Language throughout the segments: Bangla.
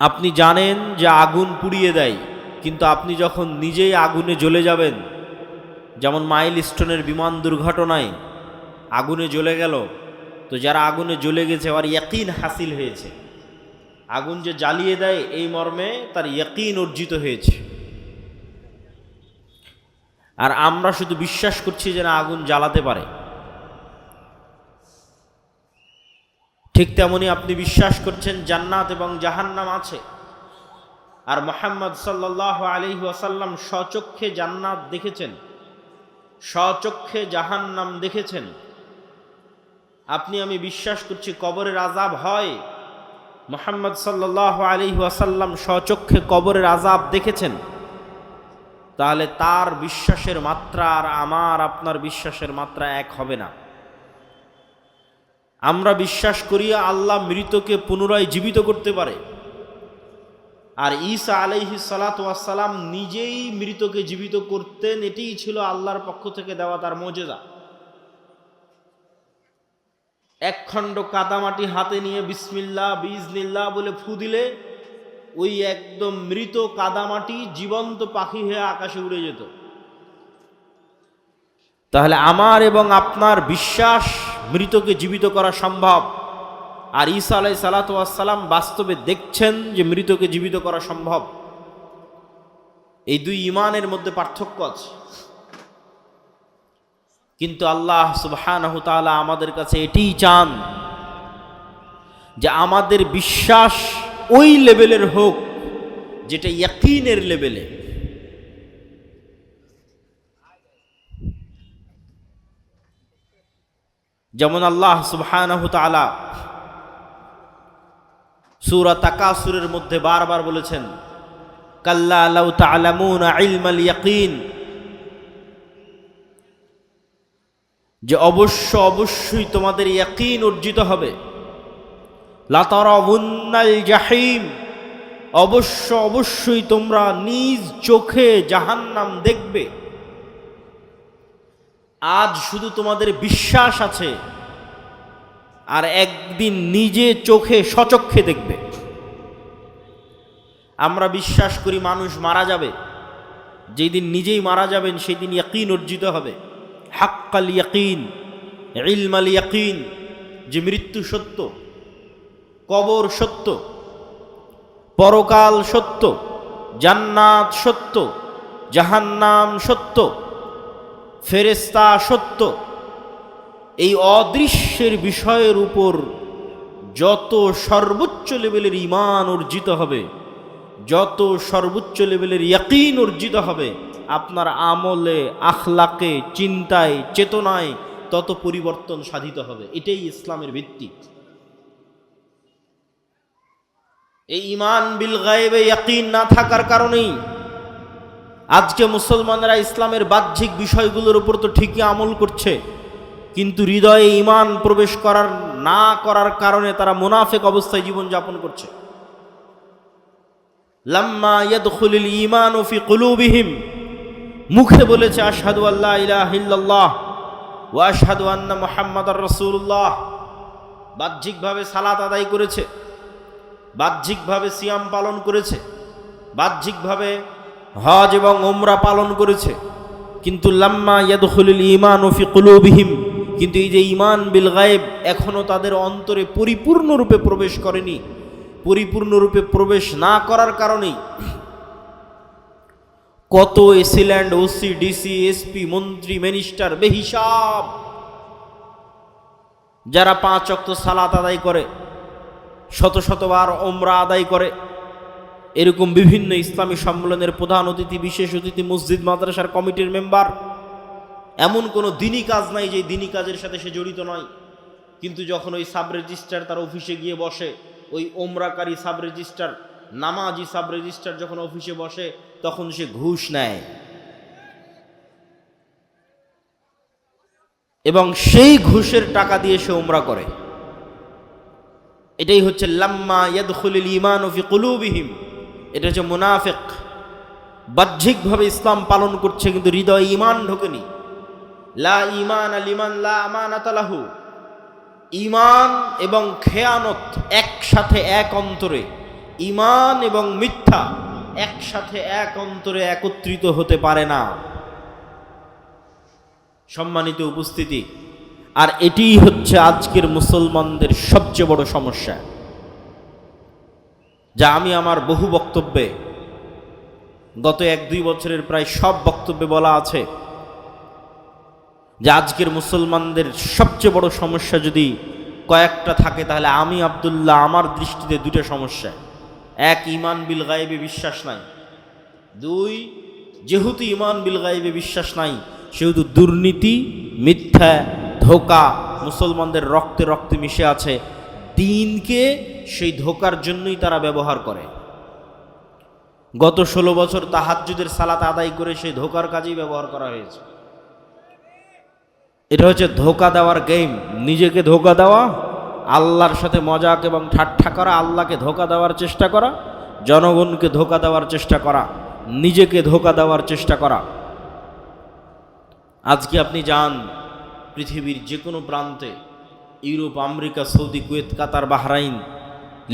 আপনি জানেন যে আগুন পুড়িয়ে দেয়, কিন্তু আপনি যখন নিজেই আগুনে জ্বলে যাবেন, যেমন মাইল স্টোনের বিমান দুর্ঘটনায় আগুনে জ্বলে গেল, তো যারা আগুনে জ্বলে গেছে আবার ইয়াকিন হাসিল হয়েছে। আগুন যে জ্বালিয়ে দেয়, এই মর্মে তার ইয়াকিন অর্জিত হয়েছে। আর আমরা শুধু বিশ্বাস করছি যে না, আগুন জ্বালাতে পারে। ঠিক তেমনি আপনি বিশ্বাস করছেন জান্নাত এবং জাহান্নাম আছে। আর মোহাম্মদ সাল্লাহ আলি ওয়াসাল্লাম স্বচক্ষে জান্নাত দেখেছেন, স্বচক্ষে জাহান্নাম দেখেছেন। আপনি, আমি বিশ্বাস করছি কবরের আজাব হয়। মোহাম্মদ সাল্লাহ আলি ওয়াসাল্লাম স্বচক্ষে কবরের আজাব দেখেছেন। তাহলে তার বিশ্বাসের মাত্রা আর আমার, আপনার বিশ্বাসের মাত্রা এক হবে না। আমরা বিশ্বাস করি আল্লাহ মৃতকে পুনরায় জীবিত করতে পারে। আর ঈসা আলাইহি সালাতাম নিজেই মৃতকে জীবিত করতেন, এটিই ছিল আল্লাহর পক্ষ থেকে দেওয়া তার মজেদা একখণ্ড কাদামাটি হাতে নিয়ে বিসমিল্লা বিজনিল্লা বলে ফু দিলে, ওই একদম মৃত কাদামাটি জীবন্ত পাখি হয়ে আকাশে উড়ে যেত। তাহলে আমার এবং আপনার বিশ্বাস মৃতকে জীবিত করা সম্ভব। আর ঈসা আলাই সালাতাম বাস্তবে দেখছেন যে মৃতকে জীবিত করা সম্ভব। এই দুই ইমানের মধ্যে পার্থক্য আছে। কিন্তু আল্লাহ সুবহান আমাদের কাছে এটিই চান যে আমাদের বিশ্বাস ওই লেভেলের হোক, যেটা ইয়াকিনের লেভেলে। যেমন আল্লাহ সুবহানাহু তাআলা সূরা তাকাসুরের মধ্যে বারবার বলেছেন, কাল্লা ইয়াকিন। যে অবশ্য অবশ্যই তোমাদের ইয়াকিন অর্জিত হবে। লাতারাউন্নাল জাহিম। অবশ্য অবশ্যই তোমরা নিজ চোখে জাহান্নাম দেখবে। আজ শুধু তোমাদের বিশ্বাস আছে। আর একদিন নিজে চোখে সচক্ষে দেখবে। আমরা বিশ্বাস করি মানুষ মারা যাবে। যেই দিন নিজেই মারা যাবেন সেই দিন ইয়াকিন অর্জিত হবে। হাক্কাল ইয়াকিন, ইলমাল ইয়াকিন, যে মৃত্যু সত্য, কবর সত্য, পরকাল সত্য, জান্নাত সত্য, জাহান্নাম সত্য ফেরেস্তা সত্য এই অদৃশ্যের বিষয়ের উপর যত সর্বোচ্চ লেভেলের ইমান অর্জিত হবে, যত সর্বোচ্চ লেভেলের ইয়াকিন অর্জিত হবে, আপনার আমলে, আখলাকে, চিন্তায়, চেতনায় তত পরিবর্তন সাধিত হবে। এটাই ইসলামের ভিত্তি। এই ইমান বিল গায়েবে ইয়াকিন না থাকার কারণেই আজকে মুসলমানরা ইসলামের বাহ্যিক বিষয়গুলোর উপর তো ঠিকই আমল করছে। কিন্তু হৃদয়ে ইমান প্রবেশ করার, না করার কারণে তারা মুনাফেক অবস্থায় জীবনযাপন করছে। কুলুবিহিম। মুখে বলেছে, আশহাদু আল্লা ইলাহা ইল্লাল্লাহ ওয়া আশহাদু আন্না বাহ্যিকভাবে সালাত আদায় করেছে। বাহ্যিকভাবে সিয়াম পালন করেছে। বাহ্যিকভাবে হজ এবং ওমরা পালন করেছে। কিন্তু লাম্মা ইয়াদখুলুল ইমান ফি কুলুবিহিম। কিন্তু এই যে ইমান বিল গায়েব এখনও তাদের অন্তরে পরিপূর্ণরূপে প্রবেশ করেনি। পরিপূর্ণরূপে প্রবেশ না করার কারণেই কত AC land, OC, DC, SP, মন্ত্রী, মিনিস্টার, বেহিসাব, যারা পাঁচ অক্ত সালাত আদায় করে, শত শতবার ওমরা আদায় করে, এরকম বিভিন্ন ইসলামী সম্মেলনের প্রধান অতিথি, বিশেষ অতিথি, মসজিদ, মাদ্রাসার কমিটির মেম্বার এমন কোনো দিনই কাজ নাই যে দিনই কাজের সাথে সে জড়িত নয়। কিন্তু যখন ওই সাব রেজিস্ট্রার তার অফিসে গিয়ে বসে, ওই ওমরাকারী সাব রেজিস্ট্রার নামাজি সাব রেজিস্ট্রার যখন অফিসে বসে, তখন সে ঘুষ নেয়। এবং সেই ঘুষের টাকা দিয়ে সে ওমরা করে। এটাই হচ্ছে লাম্মা ইয়াদখুলুল ইমান ফি কুলুবিহিম। এটা হচ্ছে মুনাফিক। বাহ্যিকভাবে ইসলাম পালন করছে কিন্তু হৃদয়ে ইমান ঢোকেনি। লা ঈমান লিমান লা আমানাত লাহু। ঈমান এবং খেয়ানত একসাথে এক অন্তরে। ইমান এবং মিথ্যা একসাথে এক অন্তরে একত্রিত হতে পারে না। সম্মানিত উপস্থিতি, আর এটিই হচ্ছে আজকের মুসলমানদের সবচেয়ে বড় সমস্যা, যা আমি আমার বহু বক্তব্যে, গত এক দুই বছরের প্রায় সব বক্তব্যে বলা আছে। যে আজকের মুসলমানদের সবচেয়ে বড় সমস্যা যদি কয়েকটা থাকে, তাহলে আমি আবদুল্লাহ আমার দৃষ্টিতে দুটো সমস্যা। এক ইমান বিল গায়েবে বিশ্বাস নাই। দুই, যেহেতু ইমান বিল গায়েবে বিশ্বাস নাই, সেহেতু দুর্নীতি, মিথ্যা, ধোকা মুসলমানদের রক্তে রক্তে মিশে আছে। দিনকে সেই ধোকার জন্যই তারা ব্যবহার করে। গত ষোলো বছর তাহাজ্জুদের সালাত আদায় করে সেই ধোকার কাজেই ব্যবহার করা হয়েছে। এটা হচ্ছে ধোকা দেওয়ার গেম নিজেকে ধোকা দেওয়া, আল্লাহর সাথে মজাক এবং ঠাট্টা করা, আল্লাহকে ধোকা দেওয়ার চেষ্টা করা, জনগণকে ধোকা দেওয়ার চেষ্টা করা, নিজেকে ধোকা দেওয়ার চেষ্টা করা। আজকে আপনি যান পৃথিবীর যে কোনো প্রান্তে, Europe, America, Saudi, Kuwait, Qatar, Bahrain,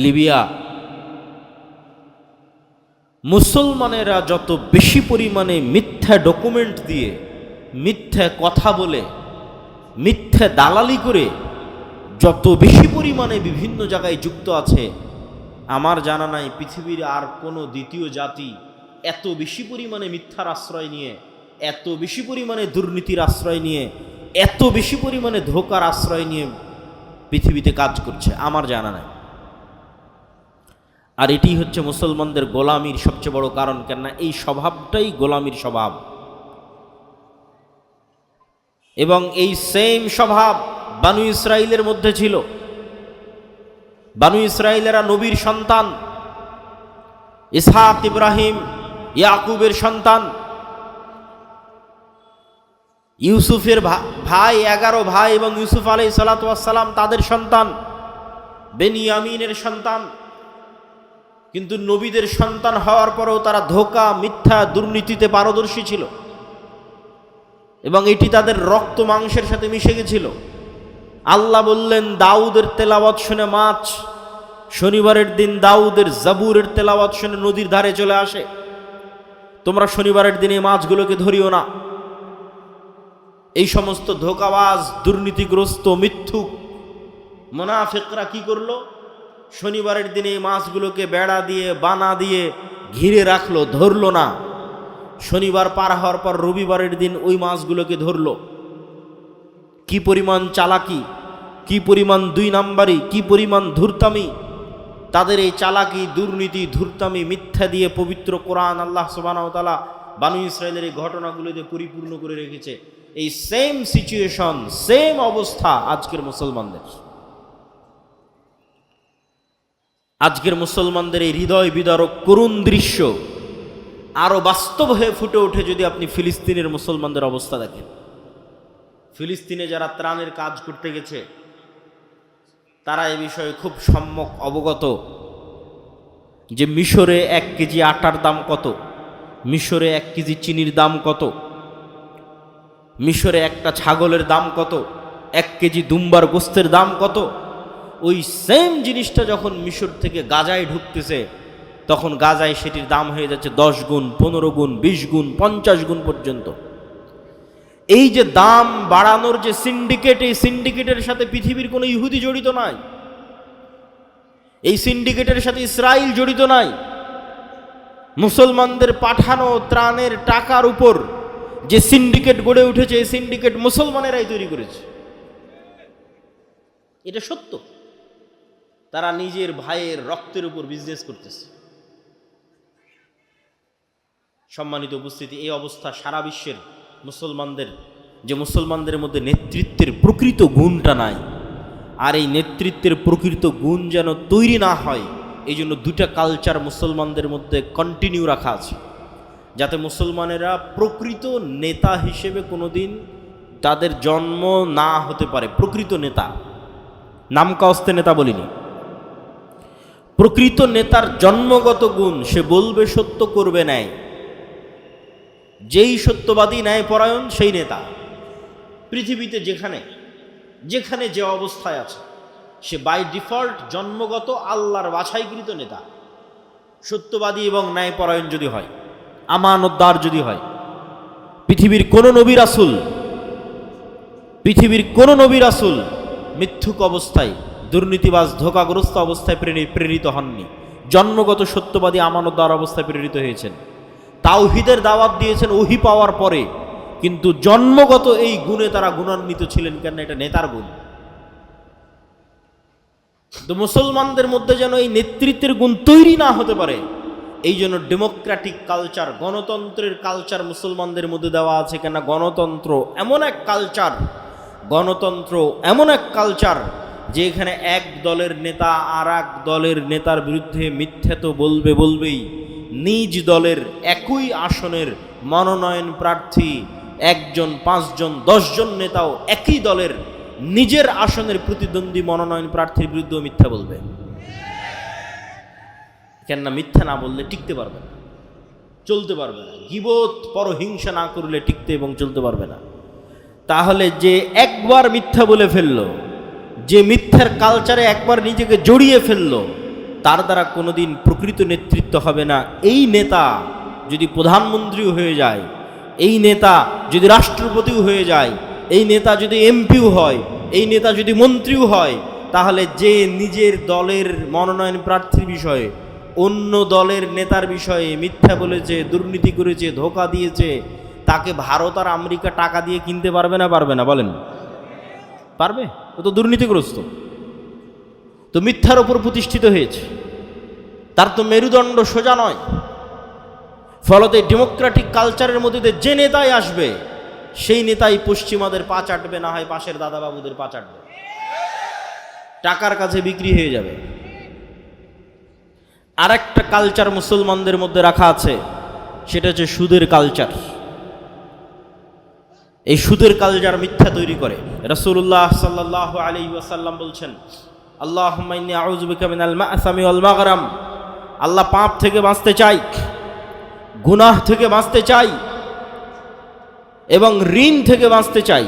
Libya. মুসলমানেরা যত বেশি পরিমাণে মিথ্যা ডকুমেন্ট দিয়ে, মিথ্যা কথা বলে মিথ্যা দালালি করে যত বেশি পরিমাণে বিভিন্ন জায়গায় যুক্ত আছে, আমার জানা নাই পৃথিবীর আর কোনো দ্বিতীয় জাতি এত বেশি পরিমাণে মিথ্যার আশ্রয় নিয়ে, এত বেশি পরিমাণে দুর্নীতির আশ্রয় নিয়ে, এত বেশি পরিমাণে ধোকার আশ্রয় নিয়ে পৃথিবীতে কাজ করছে, আমার জানা নাই। আর এটি হচ্ছে মুসলমানদের গোলামির সবচেয়ে বড় কারণ, কেননা এই স্বভাবটাই গোলামির স্বভাব। এবং এই সেম স্বভাব বানু ইসরায়েলের মধ্যে ছিল। বানু ইসরায়েলেরা নবীর সন্তান, ইসহাক, ইব্রাহিম, ইয়াকুবের সন্তান, ইউসুফের ভাই, এগারো ভাই এবং ইউসুফ আলাই সালাতাম তাদের সন্তান, বেনিয়ামিনের সন্তান। কিন্তু নবীদের সন্তান হওয়ার পরেও তারা ধোকা, মিথ্যা দুর্নীতিতে পারদর্শী ছিল। এবং এটি তাদের রক্ত মাংসের সাথে মিশে গেছিল। আল্লাহ বললেন, দাউদের তেলাওয়াত শুনে মাছ, শনিবারের দিন দাউদের জাবুরের তেলাওয়াত শুনে নদীর ধারে চলে আসে। তোমরা শনিবারের দিনে মাছগুলোকে ধরিও না। এই সমস্ত ধোকাবাজ, দুর্নীতিগ্রস্ত, মিথ্যুক মোনাফেকরা কি করল? শনিবারের দিনে মাছগুলোকে বেড়া দিয়ে, বানা দিয়ে ঘিরে রাখল, ধরলো না। শনিবার পার হওয়ার পর রবিবারের দিন ওই মাছগুলোকে ধরলো। কি পরিমাণ চালাকি, কি পরিমাণ দুই নাম্বারি, কি পরিমাণ ধূর্তামি, তাদের এই চালাকি, দুর্নীতি, ধূর্তামি, মিথ্যা দিয়ে পবিত্র কোরআন আল্লাহ সুবাহতালা বানু ইসরায়েলের এই ঘটনাগুলোতে পরিপূর্ণ করে রেখেছে। এই সেম সিচুয়েশন সেম অবস্থা আজকের মুসলমানদের। আজকের মুসলমানদের এই হৃদয় বিদারক করুণ দৃশ্য আরও বাস্তব হয়ে ফুটে ওঠে যদি আপনি ফিলিস্তিনের মুসলমানদের অবস্থা দেখেন। ফিলিস্তিনে যারা ত্রাণের কাজ করতে গেছে, তারা এ বিষয়ে খুব সম্যক অবগত। যে মিশরে এক কেজি আটার দাম কত? মিশরে এক কেজি চিনির দাম কত? মিশরে একটা ছাগলের দাম কত? এক কেজি দুম্বার গোস্তের দাম কত? ওই সেম জিনিসটা যখন মিশর থেকে গাজায় ঢুকতেছে তখন গাজায় সেটির দাম হয়ে যাচ্ছে দশ গুণ, পনেরো গুণ, বিশ গুণ, পঞ্চাশ গুণ পর্যন্ত। এই যে দাম বাড়ানোর যে সিন্ডিকেট এই সিন্ডিকেটের সাথে পৃথিবীর কোনো ইহুদি জড়িত নাই। এই সিন্ডিকেটের সাথে ইসরায়েল জড়িত নাই। মুসলমানদের পাঠানো ত্রাণের টাকার উপর যে সিন্ডিকেট গড়ে উঠেছে, এই সিন্ডিকেট মুসলমানেরাই তৈরি করেছে। এটা সত্য। তারা নিজের ভাইয়ের রক্তের উপর বিজনেস করতেছে। সম্মানিত উপস্থিতি, এই অবস্থা সারা বিশ্বের মুসলমানদের, যে মুসলমানদের মধ্যে নেতৃত্বের প্রকৃত গুণটা নাই, আর এই নেতৃত্বের প্রকৃত গুণ যেন তৈরি না হয়, এই জন্য দুটা কালচার মুসলমানদের মধ্যে কন্টিনিউ রাখা আছে। যাতে মুসলমানেরা প্রকৃত নেতা হিসেবে কোনোদিন তাদের জন্ম না হতে পারে, প্রকৃত নেতা। নামকাস্তে নেতা বলিনি। প্রকৃত নেতার জন্মগত গুণ সে বলবে সত্য করবে ন্যায় যেই সত্যবাদী ন্যায়পরায়ণ সেই নেতা পৃথিবীতে যেখানে যেখানে যে অবস্থায় আছে, সে বাই ডিফল্ট জন্মগত আল্লাহর বাছাইকৃত নেতা। সত্যবাদী এবং ন্যায়পরায়ণ যদি হয়, আমানতদার যদি হয়, পৃথিবীর কোন নবী রাসুল, পৃথিবীর কোন নবী রাসুল মিথ্যুক অবস্থায়, দুর্নীতিবাজ, ধোকাগ্রস্ত অবস্থায় প্রেরিত হননি। জন্মগত সত্যবাদী, আমানতদার অবস্থায় প্রেরিত হয়েছেন। তাওহিদের দাওয়াত দিয়েছেন ওহি পাওয়ার পরে। কিন্তু জন্মগত এই গুণে তারা গুণান্বিত ছিলেন কেন? এটা নেতার গুণ। তো মুসলমানদের মধ্যে যেন এই নেতৃত্বের গুণ তৈরি না হতে পারে, এই জন্য ডেমোক্রেটিক কালচার, গণতন্ত্রের কালচার মুসলমানদের মধ্যে দেওয়া আছে কেন গণতন্ত্র এমন এক কালচার, গণতন্ত্র এমন এক কালচার যে এখানে এক দলের নেতা আর দলের নেতার বিরুদ্ধে মিথ্যা তো বলবে বলবেই। নিজ দলের একই আসনের মনোনয়ন প্রার্থী একজন, পাঁচজন, দশজন নেতাও একই দলের নিজের আসনের প্রতিদ্বন্দ্বী মনোনয়ন প্রার্থীর বিরুদ্ধেও মিথ্যা বলবে। কেননা মিথ্যা না বললে টিকতে পারবে না। চলতে পারবে না। গিবত, পরহিংসা না করলে টিকতে এবং চলতে পারবে না। তাহলে যে একবার মিথ্যা বলে ফেলল, যে মিথ্যার কালচারে একবার নিজেকে জড়িয়ে ফেলল তার দ্বারা কোনোদিন প্রকৃত নেতৃত্ব হবে না। এই নেতা যদি প্রধানমন্ত্রীও হয়ে যায়, এই নেতা যদি রাষ্ট্রপতিও হয়ে যায়, এই নেতা যদি এমপিও হয়, এই নেতা যদি মন্ত্রীও হয়, তাহলে যে নিজের দলের মনোনয়ন প্রার্থীর বিষয়ে, অন্য দলের নেতার বিষয়ে মিথ্যা বলেছে, দুর্নীতি করেছে, ধোকা দিয়েছে, তাকে ভারত আর আমেরিকা টাকা দিয়ে কিনতে পারবে না পারবে না, বলেন। পারবে? ও তো দুর্নীতিগ্রস্ত। তো মিথ্যার ওপর প্রতিষ্ঠিত হয়েছে। তার তো মেরুদণ্ড সোজা নয়। ফলতে ডেমোক্রেটিক কালচারের মধ্যে যে নেতাই আসবে, সেই নেতাই পশ্চিমাদের পা চাটবে, না হয় পাশের দাদাবাবুদের পা চাটবে। টাকার কাছে বিক্রি হয়ে যাবে। আর একটা কালচার মুসলমানদের মধ্যে রাখা আছে, সেটা হচ্ছে সুদের কালচার। এই সুদের কালচার মিথ্যা তৈরি করে। রসুল্লাহ সাল্লাহ আলী ওয়াসাল্লাম বলছেন আল্লাহ মাগরাম। আল্লাহ পাপ থেকে বাঁচতে চাই, গুনাহ থেকে বাঁচতে চাই, এবং ঋণ থেকে বাঁচতে চাই।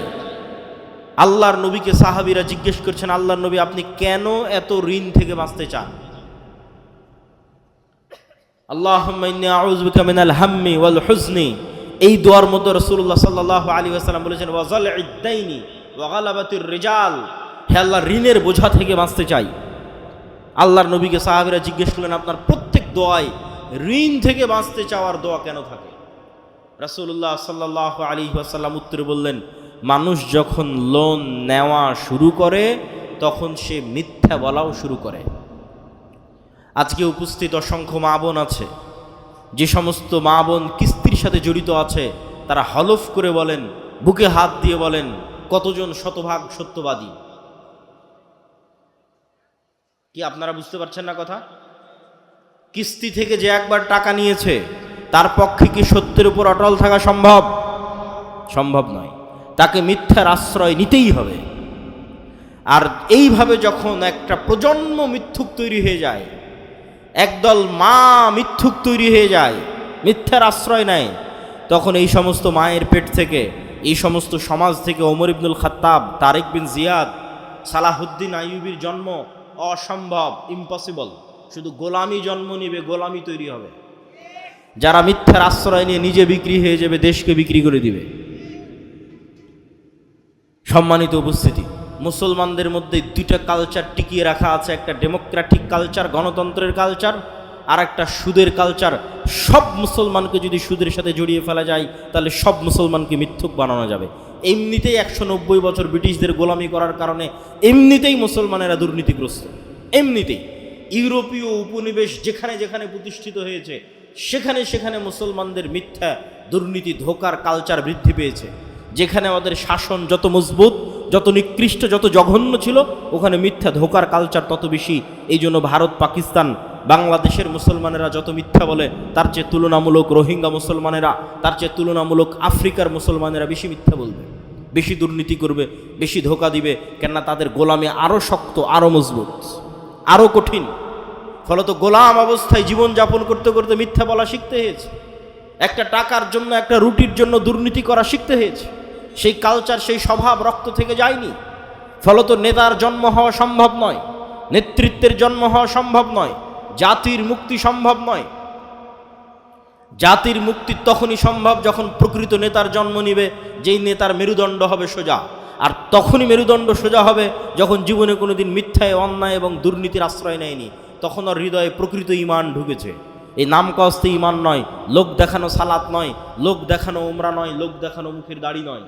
আল্লাহর নবীকে সাহাবিরা জিজ্ঞেস করছেন, আল্লাহর নবী, আপনি কেন এত ঋণ থেকে বাঁচতে চান? আল্লাহ মিনাল হাম্মি ওয়াল হুজনি এই দোয়ার মধ্যে রসুল্লাহ সাল্লাহ আলী আসালাম বলেছেন ওয়াজাল ইদ্দাইনি ওয়াগালাবাতির রেজাল। হে আল্লাহ, ঋণের বোঝা থেকে বাঁচতে চাই। আল্লাহর নবীকে সাহাবিরা জিজ্ঞেস করলেন, আপনার প্রত্যেক দোয়ায় ঋণ থেকে বাঁচতে চাওয়ার দোয়া কেন থাকে? রাসুল্লাহ সাল্লাহ আলী আসাল্লাম উত্তরে বললেন, মানুষ যখন লোন নেওয়া শুরু করে, তখন সে মিথ্যা বলাও শুরু করে। আজকে উপস্থিত অসংখ্য মা বোন আছে, যে সমস্ত মা বোন কিস্তির সাথে জড়িত আছে, তারা হলফ করে বলেন, বুকে হাত দিয়ে বলেন, কতজন শতভাগ সত্যবাদী? কি আপনারা বুঝতে পারছেন না কথা? কিস্তি থেকে যে একবার টাকা নিয়েছে, তার পক্ষে কি সত্যের উপর অটল থাকা সম্ভব? সম্ভব নয়। তাকে মিথ্যার আশ্রয় নিতেই হবে। আর এইভাবে যখন একটা প্রজন্ম মিথ্যুক তৈরি হয়ে যায়, একদল মা মিথ্যুক তৈরি হয়ে যায়, মিথ্যার আশ্রয় নেয়, তখন এই সমস্ত মায়ের পেট থেকে, এই সমস্ত সমাজ থেকে ওমর ইবনুল খাত্তাব, তারেক বিন জিয়াদ, সালাহুদ্দিন আইয়ুবির জন্ম অসম্ভব ইম্পসিবল শুধু গোলামি জন্ম নিবে, গোলামি তৈরি হবে। যারা মিথ্যার আশ্রয় নিয়ে নিজে বিক্রি হয়ে যাবে, দেশকে বিক্রি করে দিবে। সম্মানিত উপস্থিতি, মুসলমানদের মধ্যে দুইটা কালচার টিকিয়ে রাখা আছে, একটা ডেমোক্রেটিক কালচার গণতন্ত্রের কালচার আর একটা সুদের কালচার সব মুসলমানকে যদি সুদের সাথে জড়িয়ে ফেলা যায়, তাহলে সব মুসলমানকে মিথ্যুক বানানো যাবে। এমনিতেই একশো নব্বই বছর ব্রিটিশদের গোলামি করার কারণে এমনিতেই মুসলমানেরা দুর্নীতিগ্রস্ত। এমনিতেই। ইউরোপীয় উপনিবেশ যেখানে যেখানে প্রতিষ্ঠিত হয়েছে, সেখানে সেখানে মুসলমানদের মিথ্যা, দুর্নীতি, ধোকার কালচার বৃদ্ধি পেয়েছে। যেখানে আমাদের শাসন যত মজবুত, যত নিকৃষ্ট, যত জঘন্য ছিল, ওখানে মিথ্যা, ধোকার কালচার তত বেশি। এই জন্য ভারত, পাকিস্তান বাংলাদেশের মুসলমানেরা যত মিথ্যা বলে, তার চেয়ে তুলনামূলক রোহিঙ্গা মুসলমানেরা, তার চেয়ে তুলনামূলক আফ্রিকার মুসলমানেরা বেশি মিথ্যা বলবে, বেশি দুর্নীতি করবে, বেশি ধোকা দিবে, কেননা তাদের গোলামে আরও শক্ত আরও মজবুত আরও কঠিন। ফলত গোলাম অবস্থায় জীবনযাপন করতে করতে মিথ্যা বলা শিখতে হয়েছে। একটা টাকার জন্য, একটা রুটির জন্য দুর্নীতি করা শিখতে হয়েছে। সেই কালচার সেই স্বভাব রক্ত থেকে যায়নি। ফলত নেতার জন্ম হওয়া সম্ভব নয়, নেতৃত্বের জন্ম হওয়া সম্ভব নয় জাতির মুক্তি সম্ভব নয়। জাতির মুক্তি তখনই সম্ভব যখন প্রকৃত নেতার জন্ম নিবে, যেই নেতার মেরুদণ্ড হবে সোজা। আর তখনই মেরুদণ্ড সোজা হবে যখন জীবনে কোনোদিন মিথ্যায়, অন্যায় এবং দুর্নীতির আশ্রয় নেয়নি। তখন ওর হৃদয়ে প্রকৃত ইমান ঢুকেছে। এই নাম কস্তে ইমান নয়, লোক দেখানো সালাত নয়, লোক দেখানো উমরা নয়, লোক দেখানো মুখের দাড়ি নয়।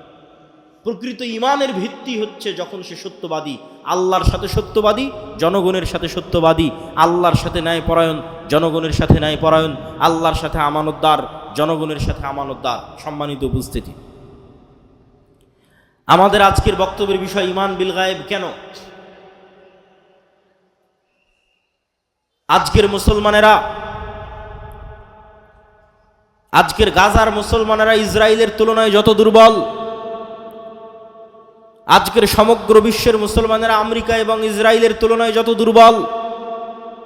প্রকৃত ইমানের ভিত্তি হচ্ছে যখন সে সত্যবাদী, আল্লাহর সাথে সত্যবাদী, জনগণের সাথে সত্যবাদী, আল্লাহর সাথে ন্যায় পরায়ণ জনগণের সাথে ন্যায় পরায়ণ আল্লাহর সাথে আমানতদার, জনগণের সাথে আমানতদার। সম্মানিত উপস্থিতি। আমাদের আজকের বক্তব্যের বিষয় ইমান বিল গায়েব কেন? আজকের মুসলমানেরা, আজকের গাজার মুসলমানেরা ইসরায়েলের তুলনায় যত দুর্বল আজকের সমগ্র বিশ্বের মুসলমানেরা আমেরিকা এবং ইসরায়েলের তুলনায় যত দুর্বল,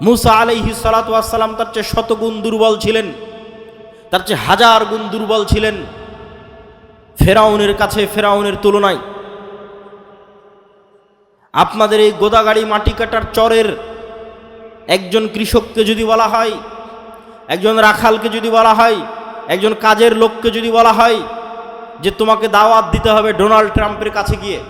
মুসা আলাইহি সালাতাম তার চেয়ে শতগুণ দুর্বল ছিলেন, তার চেয়ে হাজার গুণ দুর্বল ছিলেন ফেরাউনের কাছে, ফেরাউনের তুলনায়। আপনাদের এই গোদাগাড়ি মাটি কাটার চরের একজন কৃষককে যদি বলা হয়, একজন রাখালকে যদি বলা হয়, একজন কাজের লোককে যদি বলা হয় যে তোমাকে দাওয়াত দিতে হবে ডোনাল্ড ট্রাম্পের কাছে গিয়ে।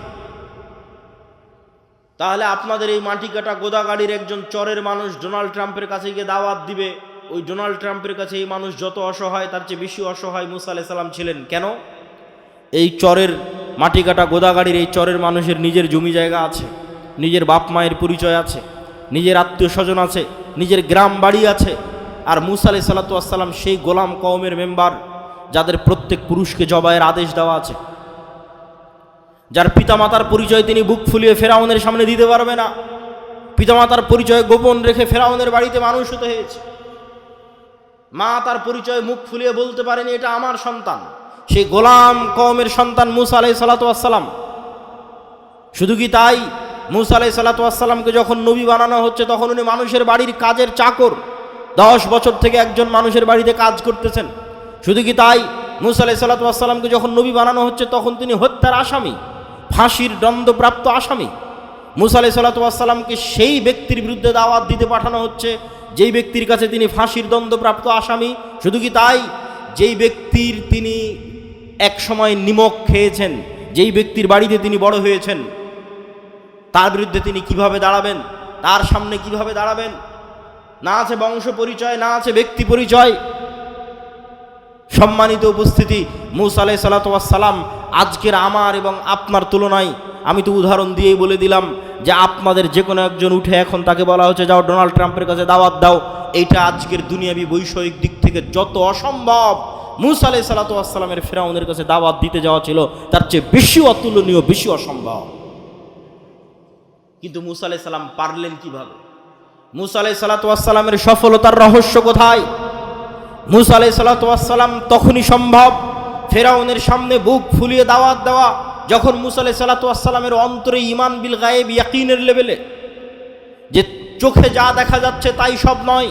তাহলে আপনাদের এই মাটি কাটা গোদাগাড়ির একজন চরের মানুষ ডোনাল্ড ট্রাম্পের কাছে গিয়ে দাওয়াত দিবে। ওই ডোনাল্ড ট্রাম্পের কাছে এই মানুষ যত অসহায়, তার চেয়ে বেশি অসহায় মুসা আলাহ সাল্লাম ছিলেন। কেন? এই চরের মাটি কাটা গোদাগাড়ির এই চরের মানুষের নিজের জমি জায়গা আছে, নিজের বাপ মায়ের পরিচয় আছে, নিজের আত্মীয় স্বজন আছে, নিজের গ্রাম বাড়ি আছে। আর মুসা আলাই সাল্লাতাম সেই গোলাম কওমের মেম্বার যাদের প্রত্যেক পুরুষকে জবাইয়ের আদেশ দেওয়া আছে। যার পিতামাতার পরিচয় তিনি বুক ফুলিয়ে ফেরাউনের সামনে দিতে পারবে না। পিতামাতার পরিচয় গোপন রেখে ফেরাউনের বাড়িতে মানুষ হতে হয়েছে। মা তার পরিচয় মুখ ফুলিয়ে বলতে পারেনি, এটা আমার সন্তান। সেই গোলাম কমের সন্তান মুসা আলাই সাল্লাতাম শুধু কি তাই? মুসা আলাই সাল্লাতামকে যখন নবী বানানো হচ্ছে, তখন উনি মানুষের বাড়ির কাজের চাকর। দশ বছর থেকে একজন মানুষের বাড়িতে কাজ করতেছেন। শুধু কি তাই? মুসা আলাই সাল্লাতামকে যখন নবী বানানো হচ্ছে, তখন তিনি হত্যার আসামি, ফাঁসির দণ্ডপ্রাপ্ত আসামি। মুসা আলাই সাল্লাতামকে সেই ব্যক্তির বিরুদ্ধে দাওয়াত দিতে পাঠানো হচ্ছে, যেই ব্যক্তির কাছে তিনি ফাঁসির দণ্ডপ্রাপ্ত আসামি। শুধু কি তাই? যেই ব্যক্তির তিনি এক সময় নিমক খেয়েছেন, যেই ব্যক্তির বাড়িতে তিনি বড় হয়েছেন, তার বিরুদ্ধে তিনি কীভাবে দাঁড়াবেন, তার সামনে কীভাবে দাঁড়াবেন? না আছে বংশ পরিচয়, না আছে ব্যক্তি পরিচয়। সম্মানিত উপস্থিতি, মুসা আলাই সালাতাম আজকের আমার এবং আপনার তুলনায়, আমি তো উদাহরণ দিয়েই বলে দিলাম যে আপনাদের যে কোনো একজন উঠে এখন তাকে বলা হচ্ছে যাও ডোনাল্ড ট্রাম্পের কাছে দাওয়াত দাও। এইটা আজকের দুনিয়াবি বৈষয়িক দিক থেকে যত অসম্ভব, মুসা আলাই সালাতামের ফেরাউনের কাছে দাওয়াত দিতে যাওয়া ছিল, তার চেয়ে বেশি অতুলনীয়, বেশি অসম্ভব। কিন্তু মুসা আলাই সাল্লাম পারলেন কীভাবে? মুসা আলাই সালাতামের সফলতার রহস্য কোথায়? মুসা আলাই সালাতাম তখনই সম্ভব। ফেরাউনের সামনে বুক ফুলিয়ে দাওয়াত দেওয়া, যখন মুসা আলাই সালাতামের অন্তরে ইমান বিল গায়েব ইয়াকিনের লেভেলে যে চোখে যা দেখা যাচ্ছে তাই সব নয়,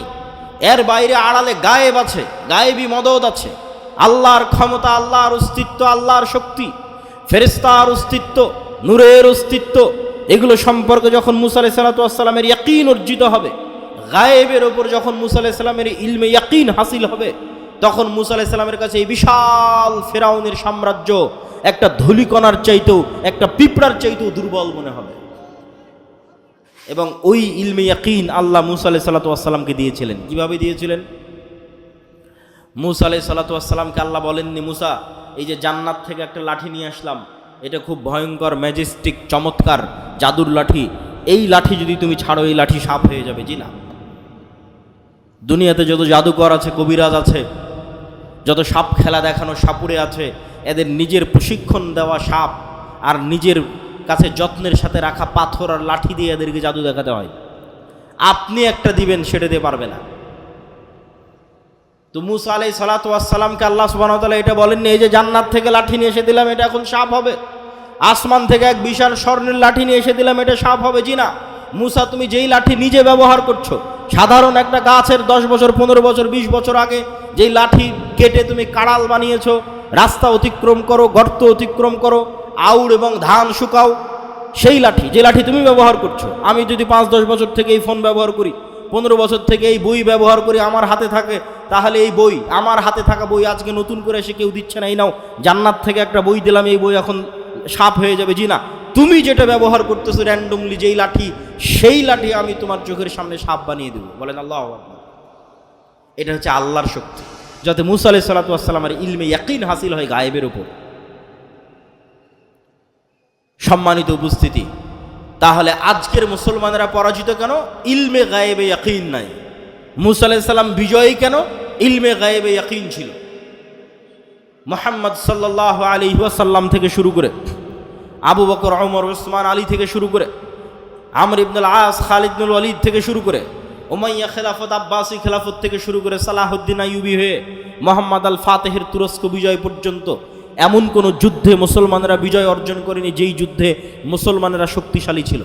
এর বাইরে আড়ালে গায়েব আছে গায়েবী মদত আছে। আল্লাহর ক্ষমতা, আল্লাহর অস্তিত্ব, আল্লাহর শক্তি ফেরিস্তার অস্তিত্ব, নূরের অস্তিত্ব, এগুলো সম্পর্কে যখন মুসা আলাই সালাতামের ইয়াকিন অর্জিত হবে গায়েবের ওপর যখন মুসা আলাহ সাল্লামের ইলমে ইয়াকিন হাসিল হবে, তখন মুসা আলাহ সাল্লামের কাছে এই বিশাল ফেরাউনের সাম্রাজ্য, একটা ধুলিকণার চাইতেও, একটা পিঁপড়ার চাইতেও দুর্বল মনে হবে। এবং ওই ইলমে ইয়াকিন আল্লাহ মুসা আলাহ সাল্লাতামকে দিয়েছিলেন। কীভাবে দিয়েছিলেন? মুসা আলাহ সাল্লাতামকে আল্লাহ বলেননি, মুসা, এই যে জান্নাত থেকে একটা লাঠি নিয়ে আসলাম, এটা খুব ভয়ঙ্কর, ম্যাজেস্টিক, চমৎকার, জাদুর লাঠি। এই লাঠি যদি তুমি ছাড়ো, এই লাঠি সাপ হয়ে যাবে। জি না। দুনিয়াতে যত জাদুকর আছে, কবিরাজ আছে, যত সাপ খেলা দেখানো সাপুরে আছে, এদের নিজের প্রশিক্ষণ দেওয়া সাপ আর নিজের কাছে যত্নের সাথে রাখা পাথর আর লাঠি দিয়ে এদেরকে জাদু দেখাতে হয়। আপনি একটা দিবেন, সেটা দিয়ে পারবে না। তো মুসা আলাই সালাতামকে আল্লাহ সুবাহতালা এটা বলেননি, এই যে জান্নাত থেকে লাঠি নিয়ে এসে দিলাম, এটা এখন সাপ হবে। আসমান থেকে এক বিশাল স্বর্ণের লাঠি নিয়ে এসে দিলাম, এটা সাপ হবে জি না মুসা, তুমি যেই লাঠি নিজে ব্যবহার করছ সাধারণ একটা গাছের দশ বছর, পনেরো বছর, বিশ বছর আগে যেই লাঠি কেটে তুমি কাড়াল বানিয়েছ, রাস্তা অতিক্রম করো, গর্ত অতিক্রম করো আউড় এবং ধান শুকাও, সেই লাঠি, যে লাঠি তুমি ব্যবহার করছ, আমি যদি পাঁচ, দশ বছর থেকে এই ফোন ব্যবহার করি, পনেরো বছর থেকে এই বই ব্যবহার করি, আমার হাতে থাকে, তাহলে এই বই, আমার হাতে থাকা বই আজকে নতুন করে এসে কেউ দিচ্ছে না, এই নাও, জান্নাত থেকে একটা বই দিলাম, এই বই এখন সাপ হয়ে যাবে, জি না তুমি যেটা ব্যবহার করতেছো র্যান্ডমলি যেই লাঠি, সেই লাঠি আমি তোমার চোখের সামনে সাপ বানিয়ে দেবো। বলেন আল্লাহ এটা হচ্ছে আল্লাহর শক্তি। যাতে মুসা আলাই সালাতামের ইলমে ইয়াকিন হাসিল হয় গায়েবের উপর। সম্মানিত উপস্থিতি, তাহলে আজকের মুসলমানেরা পরাজিত কেন? ইলমে গায়েবে ইয়াকিন নাই। মুসা আলাইসাল্লাম বিজয়ী কেন? ইলমে গায়েবে ইয়াকিন ছিল। মোহাম্মদ সাল্লাহ আলী ওয়াসাল্লাম থেকে শুরু করে আবু বকর অমর ওসমান আলী থেকে শুরু করে, আমর ইবনুল আস খালিদুল অলিদ থেকে শুরু করে ওমাইয়া খেলাফত, আব্বাসী খেলাফত থেকে শুরু করে সালাহুদ্দিন আইউবি হয়ে মোহাম্মদ আল ফাতেহের তুরস্ক বিজয় পর্যন্ত এমন কোনো যুদ্ধে মুসলমানরা বিজয় অর্জন করেনি যেই যুদ্ধে মুসলমানেরা শক্তিশালী ছিল।